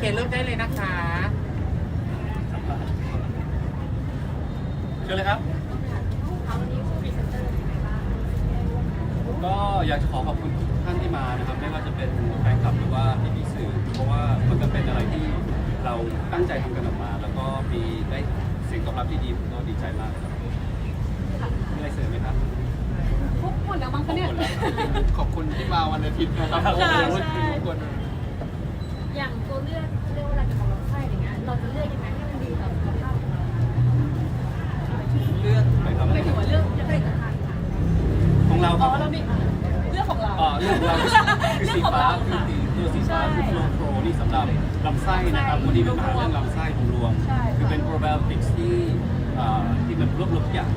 โอเคเริ่มได้เลยนะคะเชิญเลยครับ ก็อยากจะขอขอบคุณทุกท่านที่มานะครับ ไม่ว่าจะเป็นแฟนคลับหรือว่าพี่ๆสื่อ เพราะว่ามันก็เป็นอะไรที่เราตั้งใจทำกันออกมา แล้วก็มีได้เสียงตอบรับที่ดีผมก็ดีใจมากครับมีอะไรเสริมไหมครับพวกคนแล้วมั้งคะเนี่ย ขอบคุณที่มาวันอาทิตย์นะครับค่ะโอ้โหใช่ ทุกคน อย่างตัวเลือกเรียกว่าอะไรของลำไส้อะไรเงี้ยเราจะเลือกยังไงให้มันดีต่อสุขภาพของเราเลือกไหมครับหมายถึงว่าเรื่องจะผลิตภัณฑ์ค่ะของเราคอ๋รัอบเรามีเรื่องของเราเอ่อเรื่องของเราคือสีฟ้าคือสีตัวสีฟ้าคือโลโปรนี่สำหรับลำไส้นะครับวันนี้เป็นปัญหาเรื่องลำไส้รวมใช่ คือเป็นโปรไบโอติกส์ที่อ่อที่มันรวบรวมทุกอย่าง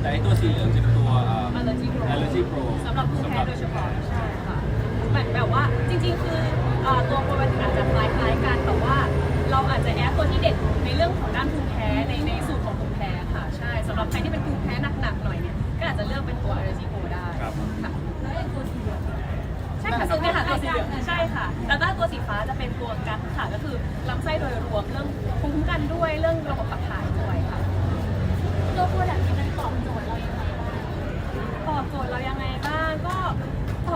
แต่ไอ้ตัวสีเหลืองจะเป็นตัว Allergy Pro Allergy Pro สำหรับผู้แพ้โดยเฉพาะใช่ มือนแบบว่าจริงๆ คือเอ่อตัวโปรไบโอติกอาจจะคล้ายๆกันแต่ว่าเราอาจจะแอดตัวที่เด็ดในเรื่องของด้านภูมิแพ้ในในสูตรของภูมิแพ้ค่ะใช่สำหรับใครที่เป็นภูมิแพ้หนักๆหน่อยเนี่ยก็อาจจะเลือกเป็นตัว Allergy Pro ได้ครับ ค่ะใช่ค่ะซึ่งเนี่ยค่ะตัวสีเหลืองใช่ค่ะแล้วก็ตัวสีฟ้าจะเป็นตัวกัดค่ะก็คือลำไส้โดยรวมเรื่องภูมิคุ้มกันด้วยเรื่องระบบขับถ่ายด้วยค่ะตัวโปรดักต์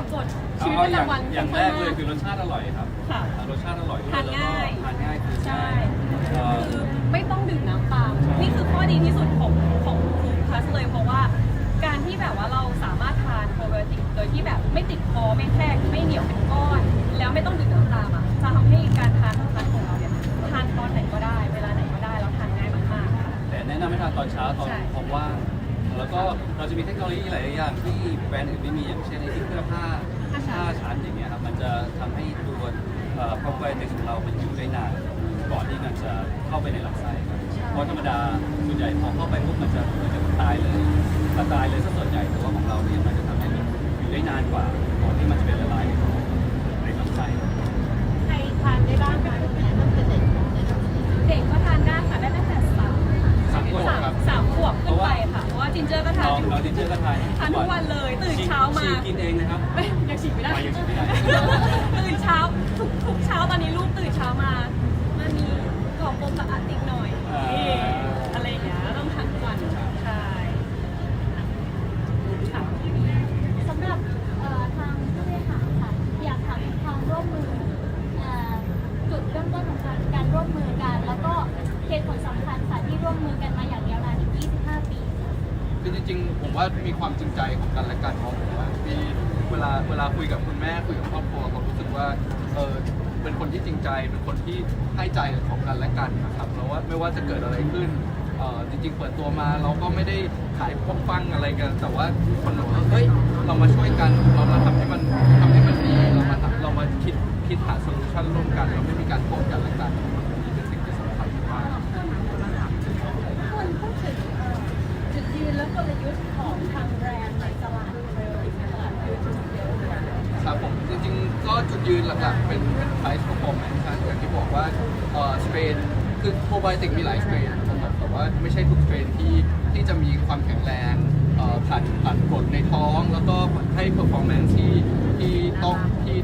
ตอบโจทย์ชีวิตเอาประอย่างจำวันอย่างแรกเลยค่คือรสชาติอร่อยครับค่ะรสชาติอร่อยด้วยทานแล้วก็ง่ายทานง่ายคือใช่ง่ายเอ่อคือไม่ต้องดื่มน้ำตามนี่คือข้อดีที่สุดของของฟูดพลัสเลยเพราะว่าการที่แบบว่าเราสามารถทานโปรไบโอติกโดยที่แบบไม่ติดคอไม่แทรกไม่เหนียวเป็นก้อน แล้วไม่ต้องดื่มน้ำตามอะจะทำให้การทานของทานของเราเนี่ยทานตอนไหนก็ได้ เวลาไหนก็ได้แล้วทานง่ายมากๆค่ะแต่แนะนำให้ทานตอนเช้าตอนใช่ท้องว่าง แล้วก็เราจะมีเทคโนโลยีหลาย ๆ อย่างที่แบรนด์อื่นไม่มีอย่างเช่นไอ้ที่เคลือผ้าผ้าชั้นอย่างเงี้ยครับมันจะทำให้ตัวโปรไบโอติกของเรามันอยู่ได้นานก่อนที่มันจะเข้าไปในลำไส้ครับเพราะธรรมดาส่วนใหญ่พอเข้าไปปุ๊บมันจะมันจะตายเลยตายเลยซะส่วนใหญ่แต่ว่าของเราเนี่ยมันจะทำให้มันอยู่ได้นานกว่าก่อนที่มันจะเป็นละลายใน เหตุผลสำคัญค่ะที่ร่วมมือกันมาอย่างยาวนานถึง 25 ปีคือจริงๆ ผมว่ามีความจริงใจของกันและกันเพราะผมว่ามีเวลาเวลาคุยกับคุณแม่คุยกับครอบครัวผมรู้สึกว่าเออเป็นคนที่จริงใจเป็นคนที่ให้ใจของกันและกันนะครับแล้วว่าไม่ว่าจะเกิดอะไรขึ้นเออจริง ๆ เปิดตัวมาเราก็ไม่ได้ขายป้องปังอะไรกัน แต่ว่าคนบอกว่าเฮ้ยเรามาช่วยกันเรามาทำให้มันทำให้มันดีเรามาทำเรามาคิดคิดหาโซลูชันร่วมกันเราไม่มีการโทษกันและกันนี่เป็นสิ่งที่สำคัญมาก คนพูดถึงเอ่อจุดยืนและกลยุทธ์ของทางแบรนด์ในตลาดในตลาดยูทูบเยอะค่ะ ครับผมจริงๆ ก็จุด ยืนหลักๆ เป็นเป็น price performance ครับอย่างที่บอกว่าเออสเปนคือโปรไบติกมีหลายสเปนนะครับแต่ว่าไม่ใช่ทุกสเปนที่ที่จะมีความแข็งแรงเอ่อผ่านผ่านกดในท้อง แล้วก็ให้ performance ที่ที่ต้องที่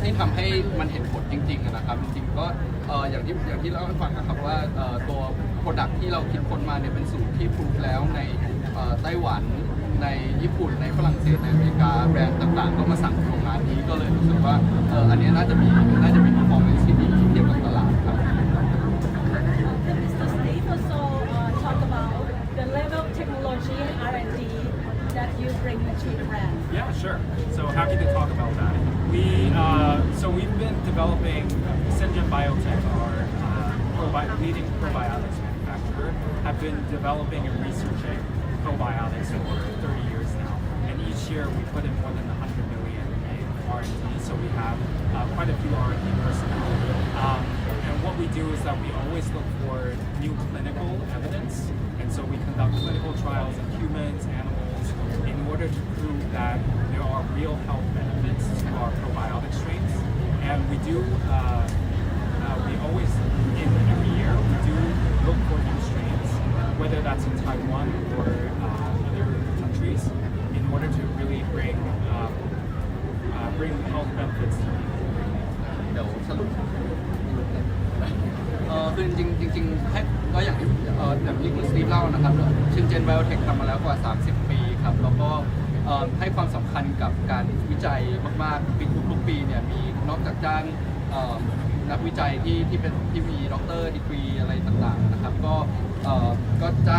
ที่ทำให้มันเห็นผลจริงๆอะนะครับ จริงๆก็เอ่ออย่างที่อย่างที่เล่าให้ฟังนะครับว่าเอ่อตัวโปรดักที่เราคิดค้นมาเนี่ยเป็นสูตรที่พรูฟแล้วในเอ่อไต้หวันใน ปุ่นในฝรั่งเศสในอเมริกาแบรนด์ต่างๆ ก็มาสั่งโรงงานนี้ก็เลยรู้สึกว่าเอ่ออันเนี้ยน่าจะมีน่าจะมี performance ที่ดีเทียบกับตลาดครับ Can Mr. Steve also uh, talk about the level of technology and R&D that you bring to the brand? Yeah, sure. So happy to talk about that. We uh, so we've been developing Syngene Biotech, our uh, probi- leading probiotics manufacturer, have been developing and researching probiotics for 30 years now. And each year we put in more than 100 million in R&D. So we have uh, quite a few R&D personnel. Um, and what we do is that we always look for new clinical evidence. And so we conduct clinical trials in humans, animals, in order to prove that there are real health benefits to our probiotic strains. And we do, uh, uh, we always, in every year, we do look for new strains, whether that's in Taiwan or order to really bring, um, uh, bring health benefits to people. เดี๋ยวสรุปเออคือจริงจริงๆให้ก็อย่างที่เอ่ออย่างที่คุณสตีฟเล่านะครับชินเจนไบโอเทคทำมาแล้วกว่า 30 ปีครับ แล้วก็เอ่อให้ความสำคัญกับการวิจัยมากๆปีทุกๆปีเนี่ยมีนอกจากจ้างเอ่อนักวิจัยที่ที่เป็นที่มีด็อกเตอร์ดีกรีอะไรต่างๆนะครับ ก็เอ่อก็จะ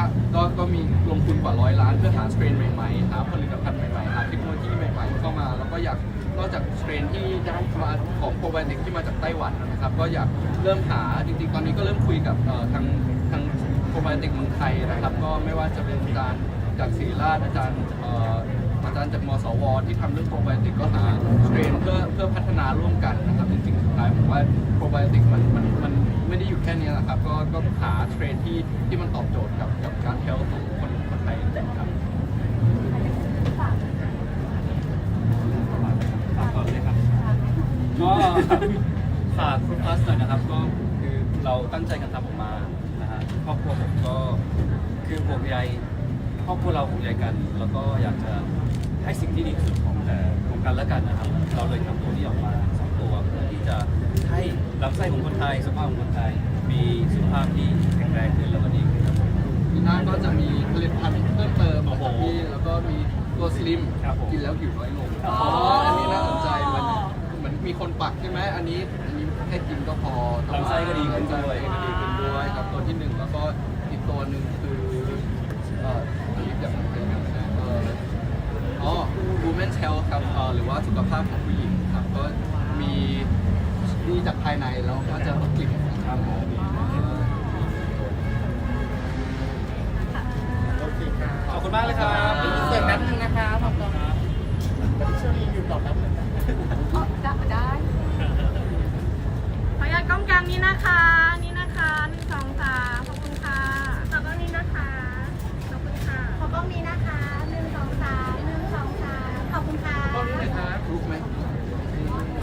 ก็มีลงทุนกว่าร้อยล้านเพื่อหาสเตรนใหม่ๆหาผลิตภัณฑ์ใหม่ๆหาเทคโนโลยีใหม่ๆเข้ามาแล้วก็อยากนอกจากสเตรนที่ได้มาของโปรไบโอติกที่มาจากไต้หวันนะครับก็อยากเริ่มหาจริงๆ ตอนนี้ก็เริ่มคุยกับทางทางโปรไบโอติกเมืองไทยนะครับ ก็ไม่ว่าจะเป็นอาจารย์จากศรีราชอาจารย์อาจารย์จากมสว ที่ทำเรื่องโปรไบโอติกก็หาสเตรนเพื่อเพื่อพัฒนาร่วมกันนะครับจริงๆสุดท้ายผมว่าโปรไบโอติกมันมันมันไม่ได้อยู่แค่นี้แหละครับก็ก็หาสเตรนที่ที่มันตอบโจทย์กับกับการเทลของคนคนไทยครับ ฝากก่อนเลยครับ ก็ฝากคุณพลัสหน่อยนะครับ ก็คือเราตั้งใจกันทำออกมานะฮะครอบครัวผมก็คือห่วงใยครอบครัวเราห่วงใยกัน แล้วก็อยากจะให้สิ่งที่ดีที่สุดของแต่ของกันและกันนะครับ เราเลยทำตัวนี้ออกมาสองตัวเพื่อที่จะให้ลำไส้ของคนไทยสุขภาพของคนไทย มีสุขภาพที่แข็งแรงขึ้นแล้วก็ดีขึ้นครับผม ปีหน้าก็จะมีผลิตภัณฑ์เพิ่มเติมนะครับพี่แล้วก็มีตัวสลิมครับผม กินแล้วผิวน้อยลง อ๋อ มีคนปักใช่ไหมอันนี้อันนี้ให้กินก็พอลำไส้ก็ดีขึ้นด้วย ลำไส้ก็ดีขึ้นด้วยครับตัวที่หนึ่งแล้วก็อีกตัวหนึ่งคือเอ่ออันนี้เป็นไม่ได้เอ่ออ๋อ Women's Health ครับหรือว่าสุขภาพของผู้หญิงครับก็มีดีจากภายในแล้วก็จะลดกลิ่นครับผมโอเคครับขอบคุณมากเลยครับ เสิร์ฟแป๊บนึงนะคะขอบคุณครับพี่เชอรี่อยู่ต่อแป๊บนึงนะ